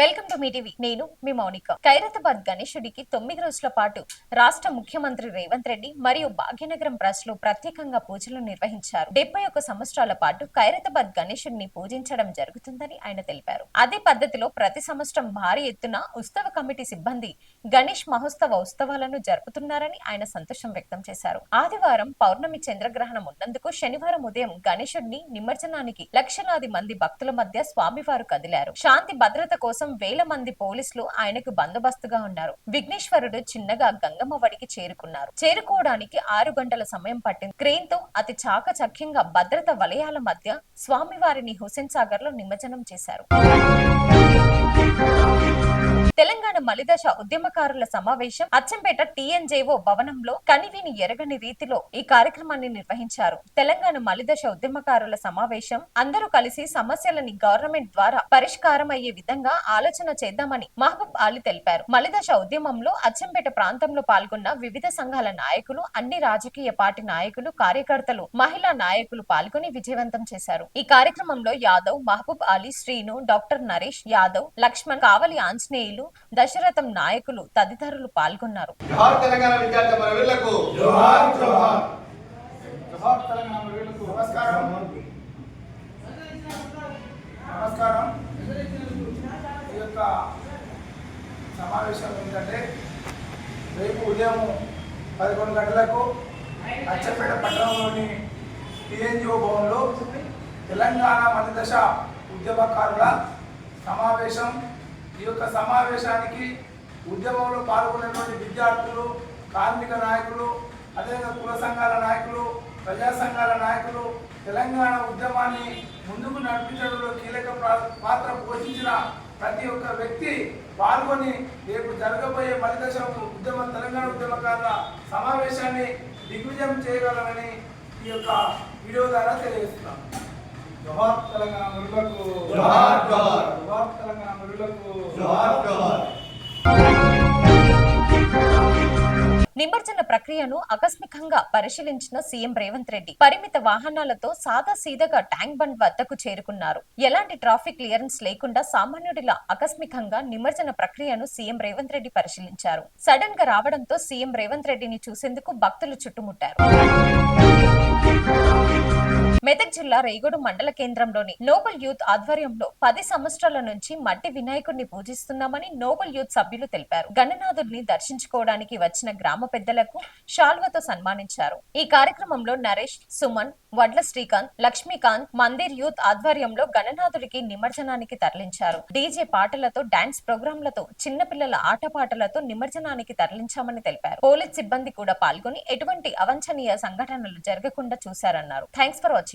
Welcome to me TV. నేను మీ మౌనిక. ఖైరతాబాద్ గణేశుడికి తొమ్మిది రోజుల పాటు రాష్ట్ర ముఖ్యమంత్రి రేవంత్ రెడ్డి మరియు భాగ్యనగరం ప్రజలు ప్రత్యేకంగా పూజలు నిర్వహించారు. డెబ్బై ఒక్క సంవత్సరాల పాటు ఖైరతాబాద్ గణేశుడిని పూజించడం జరుగుతుందని ఆయన తెలిపారు. అదే పద్ధతిలో ప్రతి సంవత్సరం భారీ ఎత్తున ఉత్సవ కమిటీ సిబ్బంది గణేష్ మహోత్సవ ఉత్సవాలను జరుపుతున్నారని ఆయన సంతోషం వ్యక్తం చేశారు. ఆదివారం పౌర్ణమి చంద్రగ్రహణం ఉన్నందుకు శనివారం ఉదయం గణేశుడిని నిమజ్జనానికి లక్షలాది మంది భక్తుల మధ్య స్వామివారు కదిలారు. శాంతి భద్రత కోసం వేల మంది పోలీసులు ఆయనకు బందోబస్తుగా ఉన్నారు. విఘ్నేశ్వరుడు చిన్నగా గంగమ్మ వడికి చేరుకున్నారు. చేరుకోవడానికి ఆరు గంటల సమయం పట్టింది. క్రేన్తో అతి చాకచక్యంగా భద్రత వలయాల మధ్య స్వామివారిని హుసేన్ సాగర్లో నిమజ్జనం చేశారు. తెలంగాణ మలిదశ ఉద్యమకారుల సమావేశం అచ్చంపేట టీఎన్జేఓ భవనంలో కనివిని ఎరగని రీతిలో ఈ కార్యక్రమాన్ని నిర్వహించారు. తెలంగాణ మలిదశ ఉద్యమకారుల సమావేశం అందరూ కలిసి సమస్యలని గవర్నమెంట్ ద్వారా పరిష్కారం అయ్యే విధంగా ఆలోచన చేద్దామని మహబూబ్ అలీ తెలిపారు. మలిదశ ఉద్యమంలో అచ్చంపేట ప్రాంతంలో పాల్గొన్న వివిధ సంఘాల నాయకులు అన్ని రాజకీయ పార్టీ నాయకులు కార్యకర్తలు మహిళా నాయకులు పాల్గొని విజయవంతం చేశారు. ఈ కార్యక్రమంలో యాదవ్ మహబూబ్ అలీ శ్రీను డాక్టర్ నరేష్ యాదవ్ లక్ష్మణ్ కావలి ఆంజనేయులు దశరథం నాయకులు తదితరులు పాల్గొన్నారు. నమస్కారం. ఈ యొక్క సమావేశం ఏంటంటే రేపు ఉదయం పదకొండు గంటలకు అచ్చపేట పట్టణంలోని టీఎన్జిఓ భవన్లో తెలంగాణ మధ్యదశ ఉద్యమకారుల సమావేశం ఈ యొక్క సమావేశానికి ఉద్యమంలో పాల్గొన్నటువంటి విద్యార్థులు కార్మిక నాయకులు అదేవిధంగా కుల సంఘాల నాయకులు ప్రజా సంఘాల నాయకులు తెలంగాణ ఉద్యమాన్ని ముందుకు నడిపించడంలో కీలక పాత్ర పోషించిన ప్రతి ఒక్క వ్యక్తి పాల్గొని రేపు జరగబోయే మలిదశ ఉద్యమ తెలంగాణ ఉద్యమకారుల సమావేశాన్ని దిగ్విజయం చేయగలరని ఈ యొక్క వీడియో ద్వారా తెలియజేస్తున్నాం తెలంగాణ నిమజ్జన ప్రక్రియను ఆకస్మికంగా పరిశీలించిన సీఎం రేవంత్ రెడ్డి పరిమిత వాహనాలతో సాదా సీదగా ట్యాంక్ బండ్ వద్దకు చేరుకున్నారు. ఎలాంటి ట్రాఫిక్ క్లియరెన్స్ లేకుండా సామాన్యుడిలా ఆకస్మికంగా నిమజ్జన ప్రక్రియను సీఎం రేవంత్ రెడ్డి పరిశీలించారు. సడన్గా రావడంతో సీఎం రేవంత్ రెడ్డిని చూసేందుకు భక్తులు చుట్టుముట్టారు. మెదక్ జిల్లా రేగొడు మండల కేంద్రంలోని నోబల్ యూత్ ఆధ్వర్యంలో పది సంవత్సరాల నుంచి మట్టి వినాయకుడిని పూజిస్తున్నామని నోబల్ యూత్ సభ్యులు తెలిపారు. గణనాథుడిని దర్శించుకోవడానికి వచ్చిన గ్రామ పెద్దలకు శాల్వతో సన్మానించారు. ఈ కార్యక్రమంలో నరేష్ సుమన్ వడ్ల శ్రీకాంత్ లక్ష్మీకాంత్ మందిర్ యూత్ ఆధ్వర్యంలో గణనాథుడికి నిమజ్జనానికి తరలించారు. డీజే పాటలతో డాన్స్ ప్రోగ్రాంలతో చిన్నపిల్లల ఆటపాటలతో నిమజ్జనానికి తరలించామని తెలిపారు. పోలీస్ సిబ్బంది కూడా పాల్గొని ఎటువంటి అవంఛనీయ సంఘటనలు జరగకుండా చూశారన్నారు. Thanks for watching.